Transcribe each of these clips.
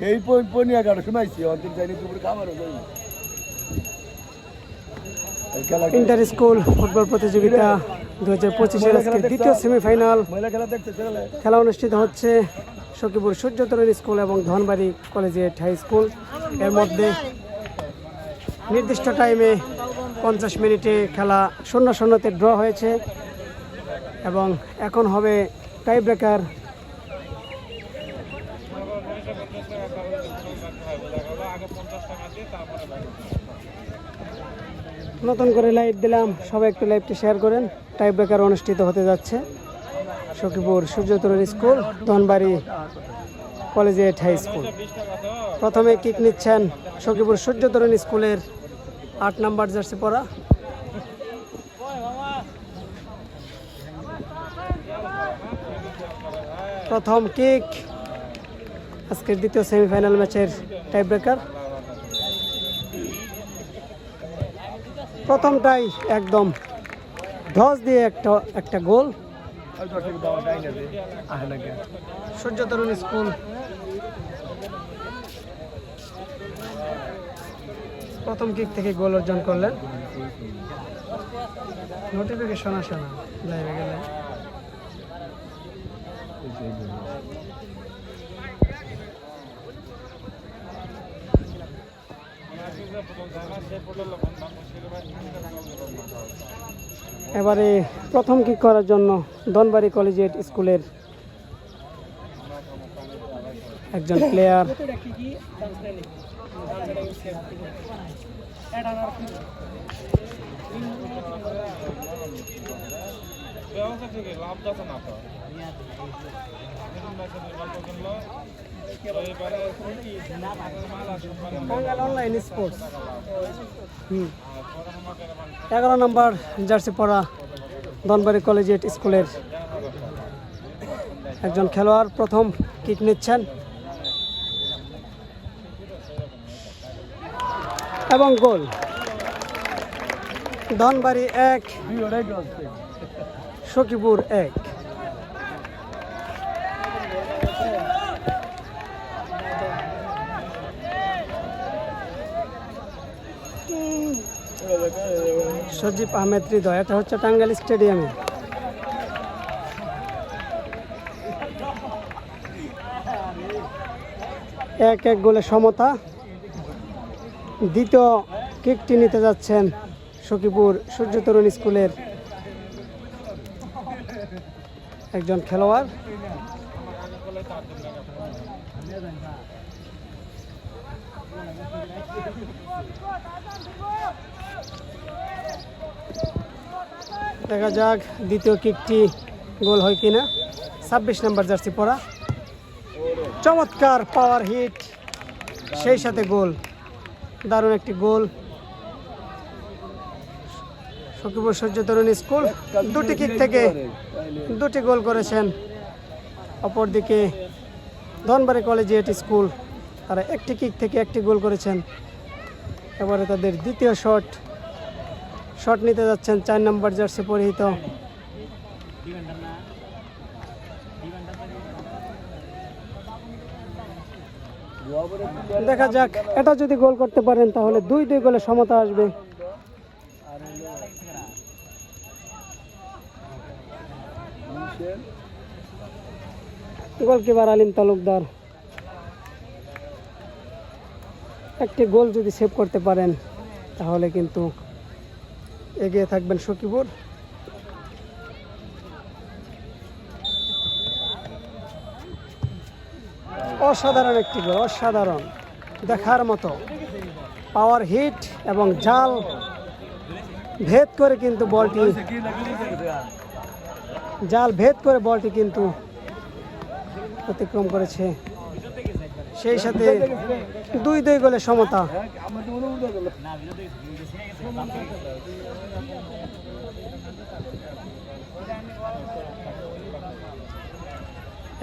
এই পই- পনিয়া গাড়ি শুনাইছি অন্তর জানি খাবার ইন্টার স্কুল ফুটবল প্রতিযোগিতা দু হাজার পঁচিশের আজকে দ্বিতীয় সেমিফাইনাল। খেলা খেলা অনুষ্ঠিত হচ্ছে সখীপুর সূর্যতরণ স্কুল এবং ধনবাড়ি কলেজিয়েট হাই স্কুল। এর মধ্যে নির্দিষ্ট টাইমে পঞ্চাশ মিনিটে খেলা শূন্য শূন্যতে ড্র হয়েছে এবং এখন হবে টাই ব্রেকার নতুন করে লাইভ দিলাম। সবাই একটু লাইভটি শেয়ার করেন। টাইপ ব্রেকার অনুষ্ঠিত হতে যাচ্ছে। Sakhipur Surjotorun school Dhanbari collegiate high school প্রথমে কিক নিচ্ছেন সখীপুর সূর্যতরুণ স্কুলের আট নাম্বার জার্সি পরা। প্রথম কিক আজকের দ্বিতীয় সেমিফাইনাল ম্যাচের টাই প্রথমটাই একদম ধস দিয়ে একটা একটা গোল। সূর্য তরুণ স্কুল। প্রথম কিক থেকে গোল অর্জন করলেন। নোটিফিকেশন আসে না গেলে। এবারে প্রথম কিক করার জন্য ধনবাড়ি কলেজিয়েট স্কুলের একজন প্লেয়ার লাভ অনলাইন স্পোর্টস হুম। এগারো নম্বর জার্সি পরা ধনবাড়ি কলেজিয়েট স্কুলের একজন খেলোয়াড় প্রথম কিক নিচ্ছেন। এবং গোল। ধনবাড়ি এক, সখীপুর এক। সজীব আহমেদ হৃদয়, এটা হচ্ছে টাঙ্গাইল স্টেডিয়ামে। এক এক গোলে সমতা। দ্বিতীয় কিকটি নিতে যাচ্ছেন সখীপুর সূর্য তরুণ স্কুলের একজন খেলোয়াড়। দেখা যাক দ্বিতীয় কিকটি গোল হয় কিনা। ছাব্বিশ নাম্বার জার্সি পরা। চমৎকার পাওয়ার হিট সেই সাথে গোল। দারুণ একটি গোল। সখীপুর সূর্য তরুণ স্কুল দুটি কিক থেকে দুটি গোল করেছেন। অপরদিকে ধনবাড়ি কলেজিয়েট স্কুল, তারা একটি কিক থেকে একটি গোল করেছেন। এবারে তাদের দ্বিতীয় শট শট নিতে যাচ্ছেন, চার নম্বর জার্সি পরিহিত। দেখা যাক, এটা যদি গোল করতে পারেন, তাহলে দুই দুই গোলে সমতা আসবে। গোলকিপার আলিম তালুকদার। একটি গোল যদি সেভ করতে পারেন, তাহলে কিন্তু এগিয়ে থাকবেন সকিপুর অসাধারণ একটি গোল, অসাধারণ। দেখার মতো। পাওয়ার হিট এবং জাল ভেদ করে কিন্তু বলটি জাল ভেদ করে বলটি কিন্তু অতিক্রম করেছে। সেই সাথে দুই দুই গোলে সমতা।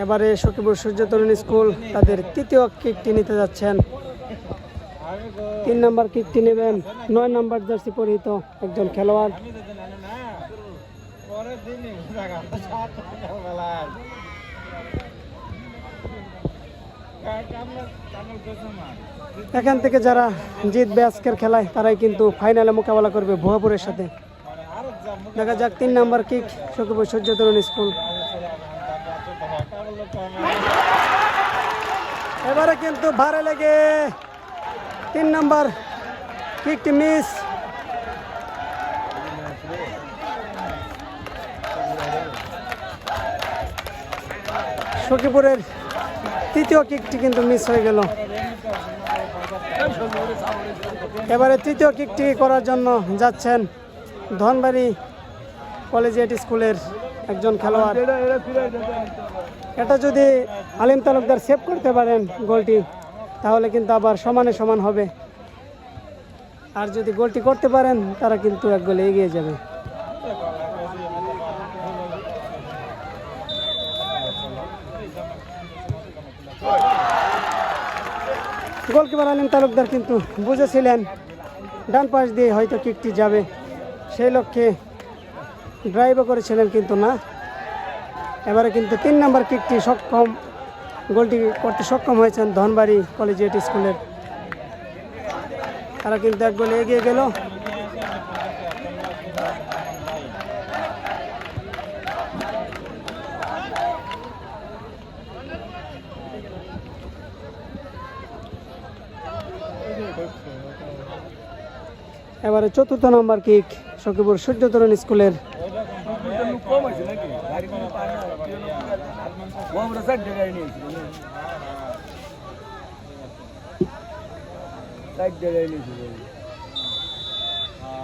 এবারে সখীপুর সূর্য তরুণ স্কুল তাদের তৃতীয় কিকটি নিতে যাচ্ছেন। তিন নম্বর কিকটি নেবেন, নয় নম্বর জার্সি পরিহিত একজন খেলোয়াড়। এখান থেকে যারা জিতবে আজকের খেলায়, তারাই কিন্তু ফাইনালে মোকাবেলা করবে ভুয়াপুরের সাথে। দেখা যাক, তিন number kick Sakhipur Surjo Torun school. এবারে কিন্তু ভারে লেগে তিন নাম্বার কিকটি মিস। সখীপুরের তৃতীয় কিকটি কিন্তু মিস হয়ে গেল। এবারে তৃতীয় কিকটি করার জন্য যাচ্ছেন ধনবাড়ি কলেজিয়েট স্কুলের একজন খেলোয়াড়। এটা যদি আলিম তালুকদার সেভ করতে পারেন গোলটি তাহলে কিন্তু আবার সমানে সমান হবে। আর যদি গোলটি করতে পারেন, তারা কিন্তু এক গোলে এগিয়ে যাবে। গোলকিপার আলিম তালুকদার কিন্তু বুঝেছিলেন, ডান পাশ দিয়ে হয়তো কিকটি যাবে। সেই লক্ষ্যে ড্রাইভও করেছিলেন কিন্তু না। এবারে কিন্তু তিন নম্বর কিকটি সক্ষম, গোলটি করতে সক্ষম হয়েছেন ধনবাড়ি কলেজিয়েট স্কুলের। তারা কিন্তু এক গোলে এগিয়ে গেল। এবারে চতুর্থ নম্বর কিক সকিপুর সূর্যতরণ স্কুলের।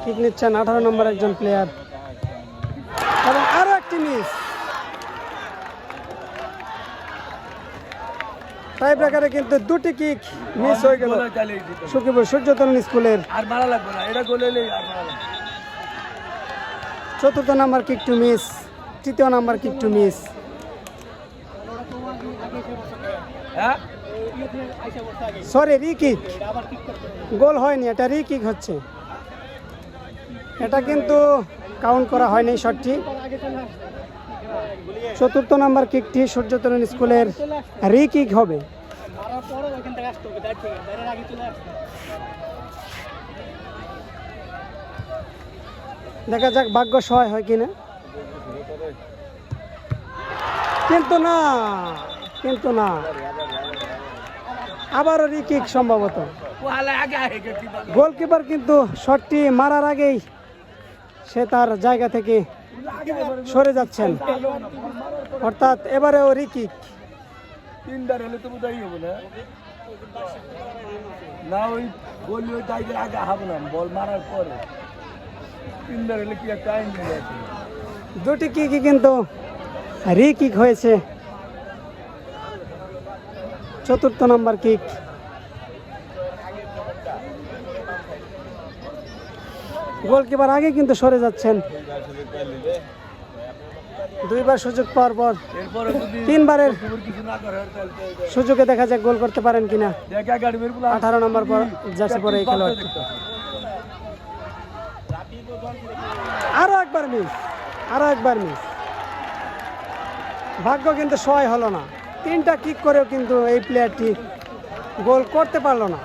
কিক নিচ্ছেন আঠারো নম্বর একজন প্লেয়ার এবং আরও একটি মিস টাই ব্রেকারে কিন্তু দুটি কিক মিস হয়ে গেল। সকিপুর সূর্যতরণ স্কুলের আর মারা লাগবে না এটা গোলে এলেই আর মারা লাগবে চতুর্থ নাম্বার কিক টু মিস তৃতীয় number kick to miss sorry re kick goal হয়নি এটা রি কিক হচ্ছে। এটা কিন্তু কাউন্ট করা হয়নি শটটি চতুর্থ নাম্বার কিকটি সূর্যতরণ স্কুলের রি কিক হবে। দেখা যাক ভাগ্য সহায় হয় কিনা। কিন্তু না কিন্তু না। আবারও রি কিক সম্ভবত। গোলকিপার কিন্তু শটটি মারার আগেই সে তার জায়গা থেকে সরে যাচ্ছেন। অর্থাৎ এবারেও রিকিক তিন বার হলে তো বোধহয় হবে না। না ওই বললি ওই টাইগের আগে হাব না বল মারার পরে। তিনবার হলে কি একটা আইন দুটি কিকই কিন্তু রিকিক হয়েছে। চতুর্থ নম্বর কিক। গোলকিপার আগে কিন্তু সরে যাচ্ছেন। দুইবার সুযোগ পাওয়ার পর তিনবারের সুযোগে দেখা যাক গোল করতে পারেন কিনা। আঠারো নম্বর পর জার্সি পরে এই খেলোয়াড়। আরও একবার মিস আরও একবার মিস। ভাগ্য কিন্তু সহায় হলো না। তিনটা কিক করেও কিন্তু এই প্লেয়ারটি গোল করতে পারল না।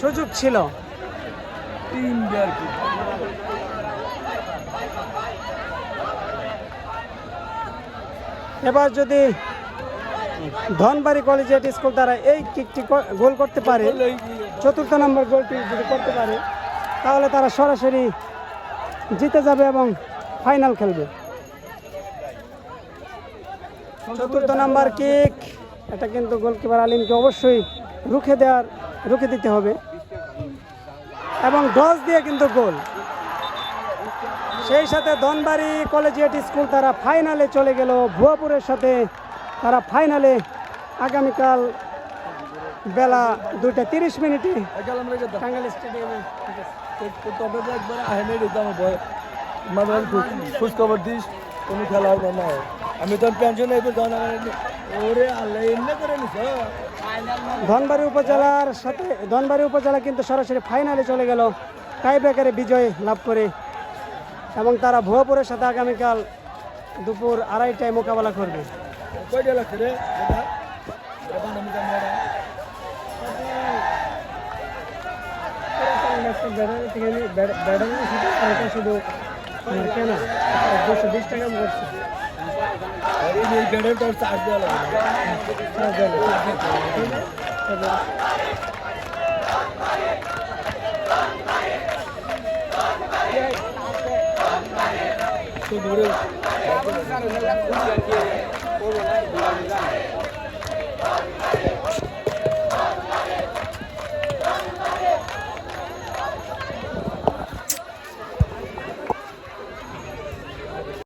সুযোগ ছিল। এবার যদি ধনবাড়ি কলেজিয়েট স্কুল দ্বারা এই কিকটি গোল করতে পারে চতুর্থ নম্বর গোলটি যদি করতে পারে তাহলে তারা সরাসরি জিতে যাবে এবং ফাইনাল খেলবে। চতুর্থ নাম্বার কিক এটা কিন্তু গোলকিপার আলিমকে অবশ্যই রুখে দেওয়ার রুখে দিতে হবে। এবং ডস দিয়ে কিন্তু গোল। সেই সাথে ধনবাড়ি কলেজিয়েট স্কুল তারা ফাইনালে চলে গেল। ভুয়াপুরের সাথে তারা ফাইনালে আগামীকাল বেলা দুইটা তিরিশ মিনিটে স্টেডিয়ামে খোঁজ খবর দিস কোনো খেলা হবে না আমি তো পেনশন ওরে আল্লাহ, এমনি করে নিস ধনবাড়ি উপজেলার সাথে ধনবাড়ি উপজেলা কিন্তু সরাসরি ফাইনালে চলে গেল। টাই ব্রেকারে বিজয় লাভ করে এবং তারা ভুয়াপুরের সাথে আগামীকাল দুপুর আড়াইটায় মোকাবেলা করবে। শুধু কেন দুশো বিশ টাকা আর এই যে বেডের তোর চার্জ দেওয়া